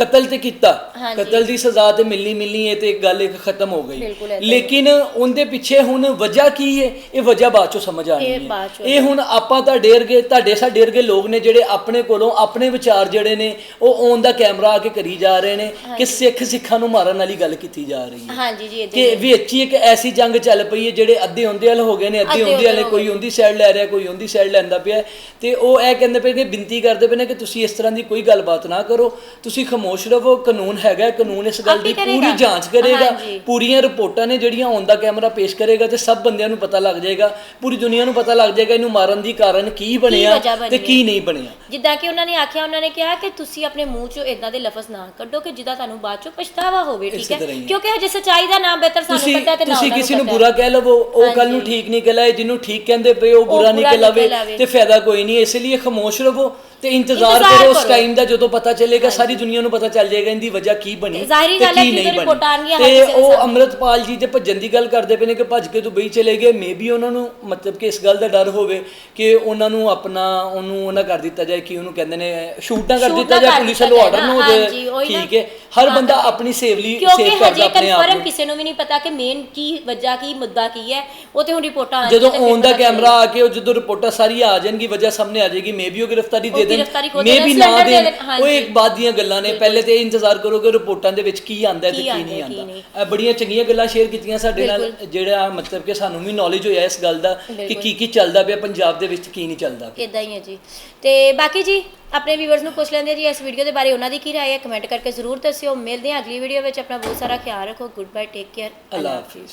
S1: ਕਤਲ ਤੇ ਕੀਤਾ।
S2: ਹਾਂਜੀ।
S1: ਕਤਲ ਦੀ ਸਜ਼ਾ ਤੇ ਮਿਲਣੀ ਮਿਲਣੀ ਹੈ ਤੇ ਗੱਲ ਇੱਕ ਖਤਮ ਹੋ ਗਈ।
S2: ਬਿਲਕੁਲ ਏਦਾਂ ਹੀ।
S1: ਲੇਕਿਨ ਉਹਦੇ ਪਿੱਛੇ ਹੁਣ ਵਜ੍ਹਾ ਕੀ ਹੈ? ਇਹ ਵਜ੍ਹਾ ਬਾਅਦ ਚੋਂ ਸਮਝ ਆਣੀ
S2: ਇਹ
S1: ਹੈ।
S2: ਚੋਂ
S1: ਇਹ ਹੁਣ ਆਪਾਂ ਤਾਂ ਡੇਰ ਗਏ ਤੁਹਾਡੇ ਸਾ ਡੇਰ ਗਏ ਲੋਕ ਨੇ ਜਿਹੜੇ ਆਪਣੇ ਕੋਲੋਂ ਆਪਣੇ ਵਿਚਾਰ ਜਿਹੜੇ ਨੇ ਉਹ ਔਨ ਦਾ ਕੈਮਰਾ ਆ ਕੇ ਕਰੀ ਜਾ ਰਹੇ ਨੇ ਕਿ ਸਿੱਖ ਸਿੱਖਾਂ ਨੂੰ ਮਾਰਨ ਵਾਲੀ ਗੱਲ ਕੀਤੀ ਜਾ ਰਹੀ ਹੈ।
S2: ਹਾਂਜੀ ਜੀ ਇਦਾਂ
S1: ਕਿ ਵਿੱਚ ਹੀ। ਇੱਕ ਐਸੀ ਜੰਗ ਚੱਲ ਪਈ ਹੈ ਜਿਹੜੇ ਅੱਧੇ ਹੁੰਦੇ ਵਾਲੇ ਹੋ ਗਏ ਨੇ ਅੱਧੇ
S2: ਅੱਧੇ
S1: ਹੁੰਦੇ ਵਾਲੇ ਕੋਈ ਉਹਦੀ ਸਾਈਡ ਲੈ ਰਿਹਾ ਕੋਈ ਉਹਦੀ ਸਾਈਡ ਲੈਂਦਾ ਪਿਆ ਤੇ ਉਹ ਇਹ ਕਹਿੰਦੇ ਪਏ ਕਿ ਬੇਨਤੀ ਕਰਦੇ ਪਏ ਨੇ ਕਿ ਤੁਸੀਂ ਇਸ ਤਰ੍ਹਾਂ ਦੀ ਕੋਈ ਗੱਲਬਾਤ ਨਾ ਕਰੋ। ਤੁਸੀਂ ਖਾਮੋਸ਼ ਰਹੋ ਕਾਨੂੰਨ ਹੈਗਾ ਕਾਨੂੰਨ ਇਸ ਗੱਲ
S2: ਆਪੇ
S1: ਦੀ
S2: ਕਰੇਗਾ।
S1: ਪੂਰੀ ਜਾਂਚ ਕਰੇਗਾ
S2: ਹਾਂਜੀ।
S1: ਪੂਰੀਆਂ ਰਿਪੋਰਟਾਂ ਨੇ ਜਿਹੜੀਆਂ ਔਨ ਦਾ ਕੈਮਰਾ ਪੇਸ਼ ਕਰੇਗਾ ਤੇ ਸਭ ਬੰਦਿਆਂ ਨੂੰ ਪਤਾ ਲੱਗ ਜਾਏਗਾ ਪੂਰੀ ਦੁਨੀਆ ਨੂੰ ਪਤਾ ਲੱਗ ਜਾਏਗਾ ਇਹਨੂੰ ਮਾਰਨ ਦੀ ਕਾਰਨ ਕੀ ਬਣਿਆ
S2: ਵਜ੍ਹਾ ਬਣੀ
S1: ਤੇ। ਕੀ ਨਹੀਂ ਬਣਿਆ
S2: ਜਿੱਦਾਂ ਕਿ ਉਹਨਾਂ ਨੇ ਆਖਿਆ ਉਹਨਾਂ ਨੇ ਕਿਹਾ ਕਿ ਤੁਸੀਂ ਆਪਣੇ ਮੂੰਹ ਚੋਂ ਇਦਾਂ ਦੇ ਲਫ਼ਜ਼ ਨਾ ਕੱਢੋ ਕਿ ਜਿਹਦਾ ਤੁਹਾਨੂੰ ਬਾਅਦ ਚੋਂ ਪਛਤਾਵਾ ਹੋਵੇ ਠੀਕ
S1: ਇਸੇ
S2: ਹੈ
S1: ਤਰ੍ਹਾਂ ਹੀ ਹੈ।
S2: ਕਿਉਂਕਿ ਹਜੇ ਸੱਚਾਈ ਦਾ ਨਾਮ ਬਿਹਤਰ ਸਾਨੂੰ
S1: ਤੁਸੀਂ
S2: ਪਤਾ ਤੇ ਨਾ
S1: ਤੁਸੀਂ
S2: ਉਹਨਾਂ ਨੂੰ
S1: ਕਿਸੇ ਨੂੰ
S2: ਪਤਾ।
S1: ਬੁਰਾ ਕਹਿ ਲਵੋ ਉਹ ਕੱਲ ਨੂੰ। ਠੀਕ ਨਹੀਂ ਕਹਿਲਾਏ ਜਿਹਨੂੰ ਠੀਕ ਕਹਿੰਦੇ ਪਏ ਉਹ ਬੁਰਾ ਨਹੀਂ
S2: ਬੁਰਾ ਨਹੀਂ
S1: ਕਹਿਲਾਵੇ
S2: ਕਹਿਲਾਵੇ।
S1: ਤੇ ਫਾਇਦਾ ਕੋਈ ਨਹੀਂ ਇਸ ਲਈ ਖਾਮੋਸ਼ ਰਹੋ ਤੇ ਇੰਤਜ਼ਾਰ
S2: ਇੰਤਜ਼ਾਰ
S1: ਕਰੋ ਉਸ
S2: ਕਰੋ।
S1: ਟਾਈਮ ਦਾ ਜਦੋਂ ਪਤਾ ਚੱਲੇਗਾ ਸਾਰੀ ਦੁਨੀਆ ਨੂੰ ਪਤਾ ਚੱਲ ਜਾਏਗਾ ਇਹਦੀ ਵਜ੍ਹਾ ਕੀ ਬਣੀ
S2: ਤੇ ਜ਼ਾਹਿਰੀ ਗੱਲ ਹੈ
S1: ਕੀ
S2: ਕਿ
S1: ਨਹੀਂ
S2: ਜਦੋਂ
S1: ਬਣੀ।
S2: ਰਿਪੋਰਟਾਂ ਆਉਣਗੀਆਂ, ਹਰ
S1: ਤੇ
S2: ਕਿਸੇ ਦੇ
S1: ਉਹ
S2: ਸਾਹਮਣੇ।
S1: ਅੰਮ੍ਰਿਤਪਾਲ ਜੀ ਤੇ ਭੱਜਣ ਦੀ ਗੱਲ ਕਰਦੇ ਪਏ ਨੇ ਕਿ ਭੱਜ ਕੇ ਦੁਬਈ ਚਲੇ ਗਏ ਮੇਬੀ ਉਹਨਾਂ ਨੂੰ ਮਤਲਬ ਕਿ ਇਸ ਗੱਲ ਦਾ ਡਰ ਹੋਵੇ ਕਿ ਉਹਨਾਂ ਨੂੰ ਆਪਣਾ ਉਹਨੂੰ ਉਹਨਾਂ ਕਰ ਦਿੱਤਾ ਜਾਏ ਕਿ ਉਹਨੂੰ ਕਹਿੰਦੇ ਨੇ ਸ਼ੂਟ ਨਾ ਕਰ
S2: Shoot
S1: ਦਿੱਤਾ
S2: ਨਾ
S1: ਜਾਏ
S2: ਕਰ
S1: ਪੁਲਿਸ ਵੱਲੋਂ ਆਰਡਰ ਨਾ ਹੋ
S2: ਹਾਂਜੀ,
S1: ਜਾਏ
S2: ਉਹੀ ਨਾ।
S1: ਠੀਕ ਹੈ ਹਰ
S2: ਹਾਂ,
S1: ਬੰਦਾ। ਆਪਣੀ ਸੇਵਲੀ
S2: ਕਿਉਂਕਿ
S1: ਸੇਵ ਕਰਦਾ
S2: ਹਜੇ
S1: ਆਪਣੇ ਆਪ
S2: ਕਨਫਰਮ
S1: ਨੂੰ
S2: ਕਿਸੇ ਨੂੰ ਵੀ ਨਹੀਂ ਪਤਾ ਕਿ ਮੇਨ ਕੀ ਵਜ੍ਹਾ ਕੀ ਮੁੱਦਾ ਕੀ ਹੈ ਉਹ ਤੇ ਹੁਣ ਰਿਪੋਰਟਾਂ ਆਉਣਗੀਆਂ
S1: ਜਦੋਂ
S2: ਤੇ ਫਿਰ
S1: ਔਨ ਦਾ
S2: ਪਤਾ
S1: ਕੈਮਰਾ ਆ ਕੇ ਉਹ ਜਦੋਂ ਰਿਪੋਰਟਾਂ ਸਾਰੀਆਂ ਆ ਜਾਣਗੀ ਵਜ੍ਹਾ ਸਾਹਮਣੇ ਆ ਜਾਏਗੀ ਮੇਬੀ ਉਹ ਗ੍ਰਿਫਤਾਰੀ ਦੇ
S2: ਉਹ
S1: ਦੇਣ
S2: ਗ੍ਰਿਫਤਾਰੀ ਖੁਦ
S1: ਮੇਬੀ
S2: ਦੇਣ,
S1: ਨਾ
S2: ਸਿਲੰਡਰ ਦੇ
S1: ਦੇਣ।
S2: ਦੇਣ,
S1: ਉਹ
S2: ਹਾਂਜੀ।
S1: ਇੱਕ ਬਾਅਦ ਦੀਆਂ ਗੱਲਾਂ ਨੇ। ਪਹਿਲੇ ਤੇ ਇਹ ਇੰਤਜ਼ਾਰ ਕਰੋ ਕਿ ਰਿਪੋਰਟਾਂ ਦੇ ਵਿੱਚ ਕੀ ਆਂਦਾ ਹੈ ਤੇ
S2: ਕੀ
S1: ਕੀ
S2: ਆਉਂਦਾ
S1: ਨਹੀਂ
S2: ਹੈ, ਕੀ
S1: ਆਂਦਾ
S2: ਨਹੀਂ।
S1: ਇਹ ਬੜੀਆਂ ਚੰਗੀਆਂ ਗੱਲਾਂ ਸ਼ੇਅਰ ਕੀਤੀਆਂ ਸਾਡੇ ਨਾਲ ਜਿਹੜਾ ਮਤਲਬ ਕਿ ਸਾਨੂੰ ਵੀ ਨੌਲੇਜ ਹੋਇਆ ਇਸ ਗੱਲ ਦਾ ਕਿ
S2: ਬਿਲਕੁਲ।
S1: ਕੀ ਕੀ ਚੱਲਦਾ ਪਿਆ ਪੰਜਾਬ ਦੇ ਵਿੱਚ ਕੀ ਨਹੀਂ ਚੱਲਦਾ ਪਿਆ।
S2: ਇਦਾਂ ਹੀ ਹੈ ਜੀ। ਤੇ ਬਾਕੀ ਜੀ ਆਪਣੇ ਵੀਵਰਸ ਨੂੰ ਪੁੱਛ ਲੈਂਦੇ ਆ ਜੀ ਇਸ ਵੀਡੀਓ ਦੇ ਬਾਰੇ ਉਹਨਾਂ ਦੀ ਕੀ ਰਾਏ ਹੈ? ਕਮੈਂਟ ਕਰਕੇ ਜ਼ਰੂਰ ਦੱਸਿਓ। ਮਿਲਦੇ ਹਾਂ ਅਗਲੀ ਵੀਡੀਓ ਵਿੱਚ। ਆਪਣਾ ਬਹੁਤ ਸਾਰਾ ਖਿਆਲ ਰੱਖੋ। Good bye take care
S1: Allah ਹਾਫਿਜ਼।